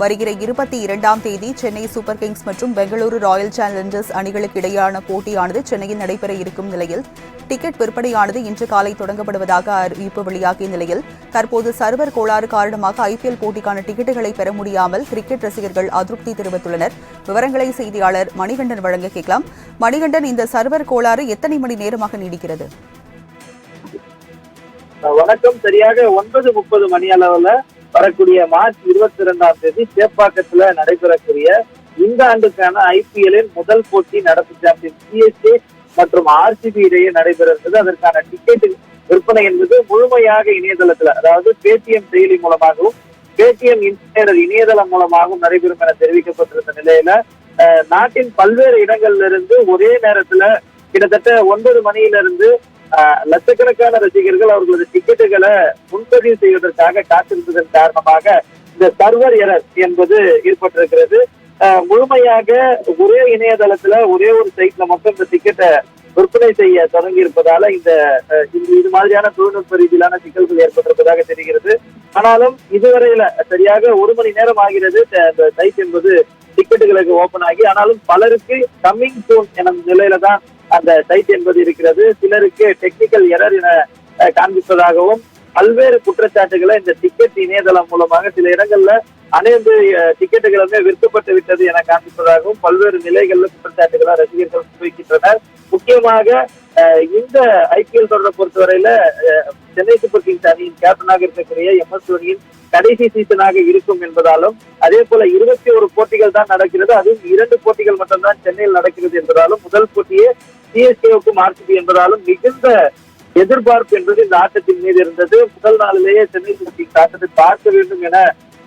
வருகிற இருபத்தி இரண்டாம் தேதி சென்னை சூப்பர் கிங்ஸ் மற்றும் பெங்களூரு ராயல் சேலஞ்சர்ஸ் அணிகளுக்கு இடையேயான போட்டியானது சென்னையில் நடைபெற இருக்கும் நிலையில். டிக்கெட் விற்பனையானது இன்று காலை தொடங்கப்படுவதாக அறிவிப்பு வெளியாகிய நிலையில் தற்போது சர்வர் கோளாறு காரணமாக ஐபிஎல் போட்டிக்கான டிக்கெட்டுகளை பெற முடியாமல் கிரிக்கெட் ரசிகர்கள் அதிருப்தி தெரிவித்துள்ளனர். விவரங்களை செய்தியாளர் மணிகண்டன் வழங்க கேட்கலாம். மணிகண்டன் இந்த சர்வர் கோளாறு எத்தனை மணி நேரமாக நீடிக்கிறது? வணக்கம். சரியாக ஒன்பது முப்பது மணி அளவுல வரக்கூடிய மார்ச் இருபத்தி இரண்டாம் தேதி சேப்பாக்கத்துல நடைபெறக்கூடிய இந்த ஆண்டுக்கான ஐபிஎல்லின் முதல் போட்டி நடப்பு சாம்பியன் சிஎஸ்கே மற்றும் ஆர்சிபி இடையே நடைபெற இருந்தது அதற்கான டிக்கெட் விற்பனை என்பது முழுமையாக இணையதளத்துல அதாவது பேடிஎம் செயலி மூலமாகவும் பேடிஎம் இன்ஸ்டேடர் இணையதளம் மூலமாகவும் நடைபெறும் என தெரிவிக்கப்பட்டிருந்த நிலையில அஹ், நாட்டின் பல்வேறு இடங்கள்ல இருந்து ஒரே நேரத்துல கிட்டத்தட்ட ஒன்பது மணியிலிருந்து லட்சக்கணக்கான ரசிகர்கள் அவர்களது டிக்கெட்டுகளை முன்பதிவு செய்வதற்காக காத்திருந்ததன் காரணமாக இந்த சர்வர் எரர் என்பது ஏற்பட்டிருக்கிறது. முழுமையாக ஒரே இணையதளத்துல ஒரே ஒரு சைட்ல மட்டும் இந்த டிக்கெட்டை விற்பனை செய்ய தொடங்கி இருப்பதால இந்த இது மாதிரியான தொழில்நுட்ப ரீதியிலான சிக்கல்கள் ஏற்பட்டிருப்பதாக தெரிகிறது. ஆனாலும் இதுவரையில சரியாக ஒரு மணி நேரம் ஆகிறது. அந்த இந்த சைட் என்பது டிக்கெட்டுகளுக்கு ஓபன் ஆகி ஆனாலும் பலருக்கு கம்மிங் சூன் என நிலையில தான் அந்த சைட் என்பது இருக்கிறது. சிலருக்கு டெக்னிக்கல் எரர் என காண்பிப்பதாகவும் பல்வேறு குற்றச்சாட்டுகளை இந்த டிக்கெட் இணையதளம் மூலமாக சில இடங்கள்ல அனைத்து டிக்கெட்டுகளுமே விற்கப்பட்டு விட்டது என காண்பிப்பதாகவும் பல்வேறு நிலைகள்ல குற்றச்சாட்டுகளை ரசிகர்கள் முன்வைக்கின்றனர். முக்கியமாக அஹ், இந்த ஐபிஎல் தொடரை பொறுத்தவரையில அஹ், சென்னை கேப்டனாக இருக்கக்கூடிய எம் எஸ் தோனியின் கடைசி சீசனாக இருக்கும் என்பதாலும் அதே போல இருபத்தி ஒரு போட்டிகள் தான் நடக்கிறது. அதுவும் இரண்டு போட்டிகள் மட்டும்தான் சென்னையில் நடக்கிறது என்பதாலும் முதல் போட்டியே சிஎஸ்கேவுக்கும் ஆர்சிபி என்பதாலும் மிகுந்த எதிர்பார்ப்பு என்பது இந்த ஆட்டத்தின் மீது இருந்தது. முதல் நாளிலேயே சென்னை சூப்பர் ஆட்டத்தை பார்க்க வேண்டும் என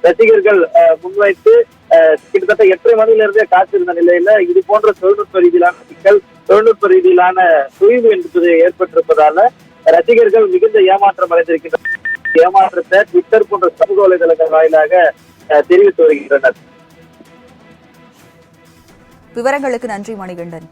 ரசிகர்கள் முன்வைத்து அஹ், கிட்டத்தட்ட எட்டரை மணியிலிருந்தே காத்திருந்த நிலையில இது போன்ற தொழில்நுட்ப ரீதியிலான சிக்கல் தொழில்நுட்ப ரீதியிலான தொய்வு என்பது ஏற்பட்டிருப்பதால ரசிகர்கள் மிகுந்த ஏமாற்றம் அடைந்திருக்கின்றனர். ஏமாற்றத்தை ட்விட்டர் போன்ற சமூக வலைதளங்கள் வாயிலாக அஹ், தெரிவித்து வருகின்றனர். விவரங்களுக்கு நன்றி மணிகண்டன்.